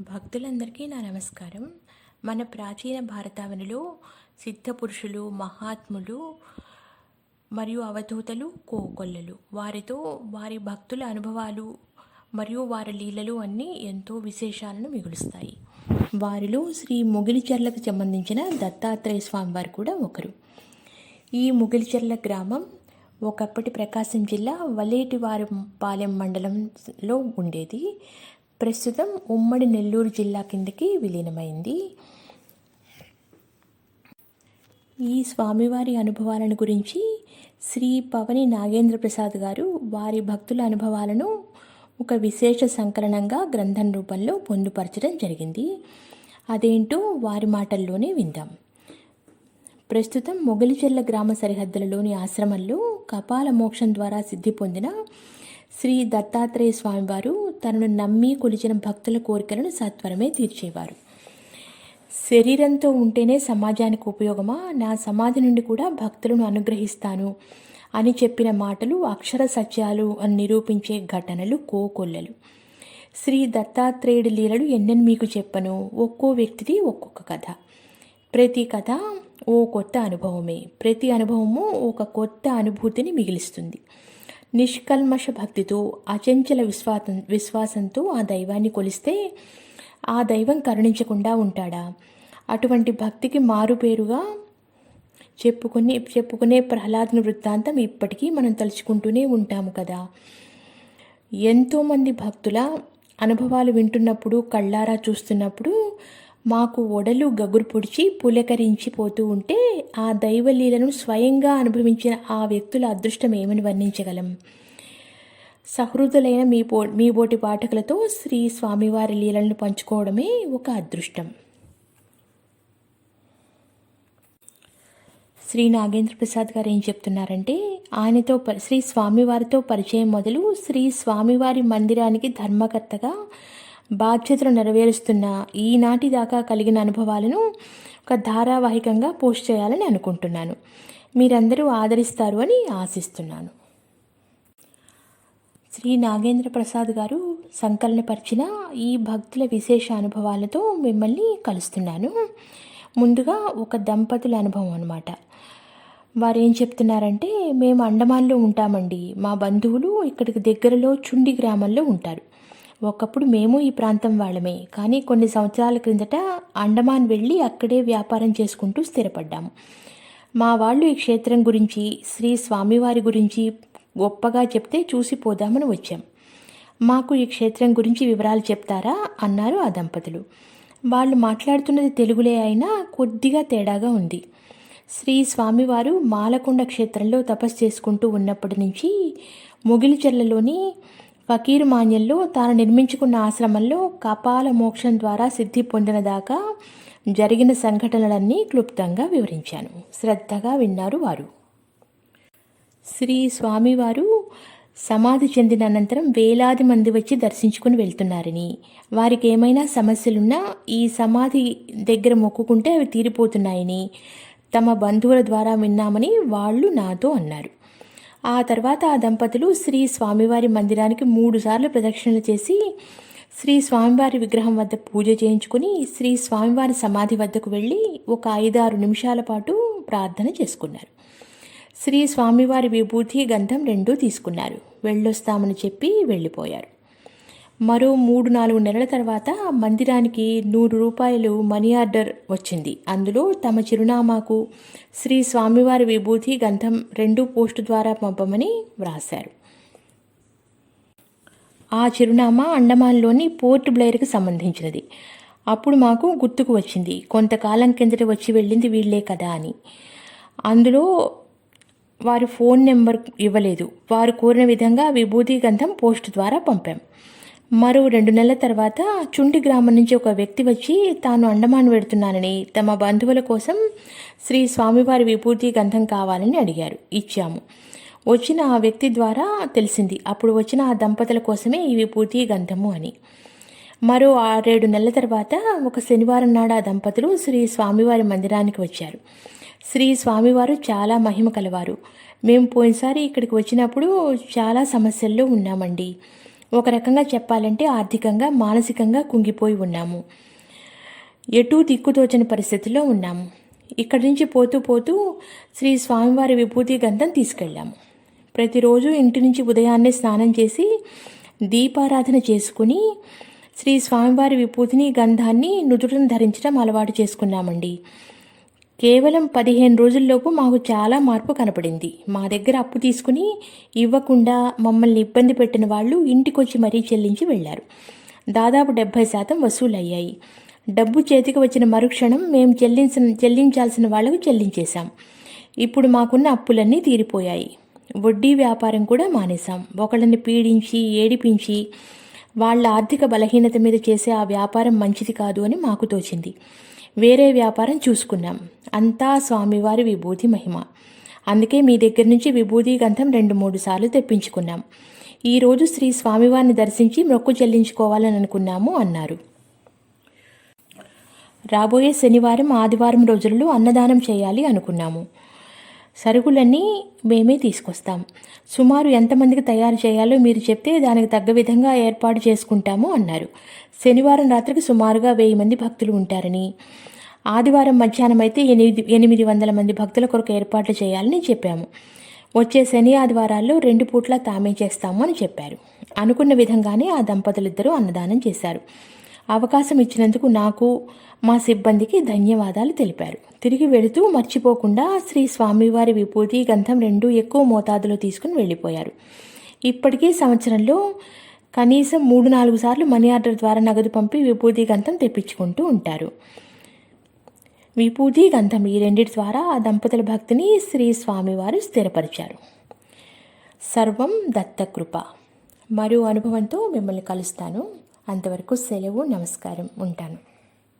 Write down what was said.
భక్తులందరికీ నా నమస్కారం. మన ప్రాచీన భారతావనిలో సిద్ధ పురుషులు మహాత్ములు మరియు అవధూతలు కోకొల్లలు. వారితో వారి భక్తుల అనుభవాలు మరియు వారి లీలలు అన్నీ ఎంతో విశేషాలను మిగులుస్తాయి. వారిలో శ్రీ ముగిలిచెర్లకు సంబంధించిన దత్తాత్రేయ స్వామి వారు కూడా ఒకరు. ఈ ముగిలిచెర్ల గ్రామం ఒకప్పటి ప్రకాశం జిల్లా వలేటివారిపాలెం మండలంలో ఉండేది. ప్రస్తుతం ఉమ్మడి నెల్లూరు జిల్లా కిందకి విలీనమైంది. ఈ స్వామివారి అనుభవాలను గురించి శ్రీ పవని నాగేంద్ర ప్రసాద్ గారు వారి భక్తుల అనుభవాలను ఒక విశేష సంకలనంగా గ్రంథం రూపంలో పొందుపరచడం జరిగింది. అదేంటో వారి మాటల్లోనే విందాం. ప్రస్తుతం మొగలిచెర్ల గ్రామ సరిహద్దులలోని ఆశ్రమంలో కపాల మోక్షం ద్వారా సిద్ధి పొందిన శ్రీ దత్తాత్రేయ స్వామివారు తనను నమ్మి కొలిచిన భక్తుల కోరికలను సత్వరమే తీర్చేవారు. శరీరంతో ఉంటేనే సమాజానికి ఉపయోగమా? నా సమాధి నుండి కూడా భక్తులను అనుగ్రహిస్తాను అని చెప్పిన మాటలు అక్షర సత్యాలు అని నిరూపించే ఘటనలు కోకొల్లలు. శ్రీ దత్తాత్రేయుడి లీలలు ఎన్నెన్ని మీకు చెప్పను? ఒక్కో వ్యక్తిది ఒక్కొక్క కథ. ప్రతి కథ ఓ కొత్త అనుభవమే. ప్రతి అనుభవము ఒక కొత్త అనుభూతిని మిగిలిస్తుంది. నిష్కల్మష భక్తితో అచంచల విశ్వాసం విశ్వాసంతో ఆ దైవాన్ని కొలిస్తే ఆ దైవం కరుణించకుండా ఉంటాడా? అటువంటి భక్తికి మారుపేరుగా చెప్పుకునే చెప్పుకునే ప్రహ్లాదుని వృత్తాంతం ఇప్పటికీ మనం తలుచుకుంటూనే ఉంటాము కదా. ఎంతోమంది భక్తుల అనుభవాలు వింటున్నప్పుడు కళ్ళారా చూస్తున్నప్పుడు మాకు ఒడలు గగురు పొడిచి పులకరించిపోతూ ఉంటే ఆ దైవలీలను స్వయంగా అనుభవించిన ఆ వ్యక్తుల అదృష్టం ఏమని వర్ణించగలం? సహృదులైన మీ పో మీ బోటి పాఠకులతో శ్రీ స్వామివారి లీలలను పంచుకోవడమే ఒక అదృష్టం. శ్రీ నాగేంద్ర ప్రసాద్ గారు ఏం చెప్తున్నారంటే ఆయనతో ప- శ్రీ స్వామివారితో పరిచయం మొదలు శ్రీ స్వామివారి మందిరానికి ధర్మకర్తగా బాధ్యతలు నెరవేరుస్తున్న ఈనాటి దాకా కలిగిన అనుభవాలను ఒక ధారావాహికంగా పోస్ట్ చేయాలని అనుకుంటున్నాను. మీరందరూ ఆదరిస్తారు అని ఆశిస్తున్నాను. శ్రీ నాగేంద్ర ప్రసాద్ గారు సంకలనపరిచిన ఈ భక్తుల విశేష అనుభవాలతో మిమ్మల్ని కలుస్తున్నాను. ముందుగా ఒక దంపతుల అనుభవం అనమాట వారు ఏం చెప్తున్నారంటే మేము అండమాన్లో ఉంటామండి. మా బంధువులు ఇక్కడికి దగ్గరలో చుండి గ్రామంలో ఉంటారు. ఒకప్పుడు మేము ఈ ప్రాంతం వాళ్ళమే. కానీ కొన్ని సంవత్సరాల క్రిందట అండమాన్ వెళ్ళి అక్కడే వ్యాపారం చేసుకుంటూ స్థిరపడ్డాము మా వాళ్ళు ఈ క్షేత్రం గురించి శ్రీ స్వామివారి గురించి గొప్పగా చెప్తే చూసి పోదామని వచ్చాం. మాకు ఈ క్షేత్రం గురించి వివరాలు చెప్తారా? అన్నారు ఆ దంపతులు. వాళ్ళు మాట్లాడుతున్నది తెలుగులే అయినా కొద్దిగా తేడాగా ఉంది. శ్రీ స్వామివారు మాలకొండ క్షేత్రంలో తపస్సు చేసుకుంటూ ఉన్నప్పటి నుంచి ముగిలిచెర్లలోని ఫకీర్ మాన్యంలో తాను నిర్మించుకున్న ఆశ్రమంలో కపాల మోక్షం ద్వారా సిద్ధి పొందిన దాకా జరిగిన సంఘటనలన్నీ క్లుప్తంగా వివరించాను. శ్రద్ధగా విన్నారు వారు. శ్రీ స్వామివారు సమాధి చెందిన అనంతరం వేలాది మంది వచ్చి దర్శించుకుని వెళ్తున్నారని. వారికి ఏమైనా సమస్యలున్నా ఈ సమాధి దగ్గర మొక్కుకుంటే అవి తీరిపోతున్నాయని తమ బంధువుల ద్వారా విన్నామని వాళ్ళు నాతో అన్నారు. ఆ తర్వాత ఆ దంపతులు శ్రీ స్వామివారి మందిరానికి మూడుసార్లు ప్రదక్షిణలు చేసి శ్రీ స్వామివారి విగ్రహం వద్ద పూజ చేయించుకుని శ్రీ స్వామివారి సమాధి వద్దకు వెళ్ళి ఒక ఐదారు నిమిషాల పాటు ప్రార్థన చేసుకున్నారు. శ్రీ స్వామివారి విభూతి గంధం రెండూ తీసుకున్నారు. వెళ్ళొస్తామని చెప్పి వెళ్ళిపోయారు. మరో మూడు నాలుగు నెలల తర్వాత మందిరానికి నూరు రూపాయలు మనీ ఆర్డర్ వచ్చింది. అందులో తమ చిరునామాకు శ్రీ స్వామివారి విభూతి గంధం రెండు పోస్టు ద్వారా పంపమని వ్రాశారు. ఆ చిరునామా అండమాన్లోని పోర్ట్ బ్లెయిర్కి సంబంధించినది. అప్పుడు మాకు గుర్తుకు వచ్చింది కొంతకాలం కిందట వచ్చి వెళ్ళింది వీళ్ళే కదా అని. అందులో వారి ఫోన్ నెంబర్ ఇవ్వలేదు. వారు కోరిన విధంగా విభూతి గంధం పోస్ట్ ద్వారా పంపాం. మరో రెండు నెలల తర్వాత చుండి గ్రామం నుంచి ఒక వ్యక్తి వచ్చి తాను అండమాన్ వెడుతున్నానని తమ బంధువుల కోసం శ్రీ స్వామివారి విభూతి గంధం కావాలని అడిగారు. ఇచ్చాము. వచ్చిన ఆ వ్యక్తి ద్వారా తెలిసింది. అప్పుడు వచ్చిన ఆ దంపతుల కోసమే ఈ విభూతి గంధము అని. మరో ఆరేడు నెలల తర్వాత ఒక శనివారం నాడు ఆ దంపతులు శ్రీ స్వామివారి మందిరానికి వచ్చారు. శ్రీ స్వామివారు చాలా మహిమ కలవారు. మేము పోయినసారి ఇక్కడికి వచ్చినప్పుడు చాలా సమస్యల్లో ఉన్నామండి. ఒక రకంగా చెప్పాలంటే ఆర్థికంగా మానసికంగా కుంగిపోయి ఉన్నాము. ఎటూ దిక్కుతోచని పరిస్థితిలో ఉన్నాము. ఇక్కడి నుంచి పోతూ పోతూ శ్రీ స్వామివారి విభూతి గంధం తీసుకెళ్ళాము. ప్రతిరోజు ఇంటి నుంచి ఉదయాన్నే స్నానం చేసి దీపారాధన చేసుకుని శ్రీ స్వామివారి విభూతిని గంధాన్ని నుదుటను ధరించడం అలవాటు చేసుకున్నామండి. కేవలం పదిహేను రోజుల్లోపు మాకు చాలా మార్పు కనపడింది. మా దగ్గర అప్పు తీసుకుని ఇవ్వకుండా మమ్మల్ని ఇబ్బంది పెట్టిన వాళ్ళు ఇంటికొచ్చి మరీ చెల్లించి వెళ్ళారు. దాదాపు డెబ్భై శాతం వసూలయ్యాయి. డబ్బు చేతికి వచ్చిన మరుక్షణం మేము చెల్లించిన చెల్లించాల్సిన వాళ్ళకు చెల్లించేశాం. ఇప్పుడు మాకున్న అప్పులన్నీ తీరిపోయాయి. వడ్డీ వ్యాపారం కూడా మానేశాం. ఒకళ్ళని పీడించి ఏడిపించి వాళ్ళ ఆర్థిక బలహీనత మీద చేసే ఆ వ్యాపారం మంచిది కాదు అని మాకు తోచింది. వేరే వ్యాపారం చూసుకున్నాం. అంతా స్వామివారి విభూతి మహిమ. అందుకే మీ దగ్గర నుంచి విభూతి గంధం రెండు మూడు సార్లు తెప్పించుకున్నాం. ఈరోజు శ్రీ స్వామివారిని దర్శించి మొక్కు చెల్లించుకోవాలని అనుకున్నాము అన్నారు. రాబోయే శనివారం ఆదివారం రోజుల్లో అన్నదానం చేయాలి అనుకున్నాము. సరుకులన్నీ మేమే తీసుకొస్తాం. సుమారు ఎంతమందికి తయారు చేయాలో మీరు చెప్తే దానికి తగ్గ విధంగా ఏర్పాటు చేసుకుంటాము అన్నారు. శనివారం రాత్రికి సుమారుగా వెయ్యి మంది భక్తులు ఉంటారని. ఆదివారం మధ్యాహ్నం అయితే ఎనిమిది ఎనిమిది వందల మంది భక్తుల కొరకు ఏర్పాట్లు చేయాలని చెప్పాము. వచ్చే శని ఆదివారాల్లో రెండు పూట్ల తామే చేస్తాము అని చెప్పారు. అనుకున్న విధంగానే ఆ దంపతులిద్దరూ అన్నదానం చేశారు. అవకాశం ఇచ్చినందుకు నాకు మా సిబ్బందికి ధన్యవాదాలు తెలిపారు. తిరిగి వెళుతూ మర్చిపోకుండా శ్రీ స్వామివారి విభూతి గంధం రెండు ఎక్కువ మోతాదులో తీసుకుని వెళ్ళిపోయారు. ఇప్పటికీ సంవత్సరంలో కనీసం మూడు నాలుగు సార్లు మనీ ఆర్డర్ ద్వారా నగదు పంపి విభూతి గంధం తెప్పించుకుంటూ ఉంటారు. విభూతి గంధం ఈ రెండిటి ద్వారా ఆ దంపతుల భక్తిని శ్రీ స్వామివారు స్థిరపరిచారు. సర్వం దత్తకృప. మరో అనుభవంతో మిమ్మల్ని కలుస్తాను. అంతవరకు సెలవు నమస్కారం ఉంటాను.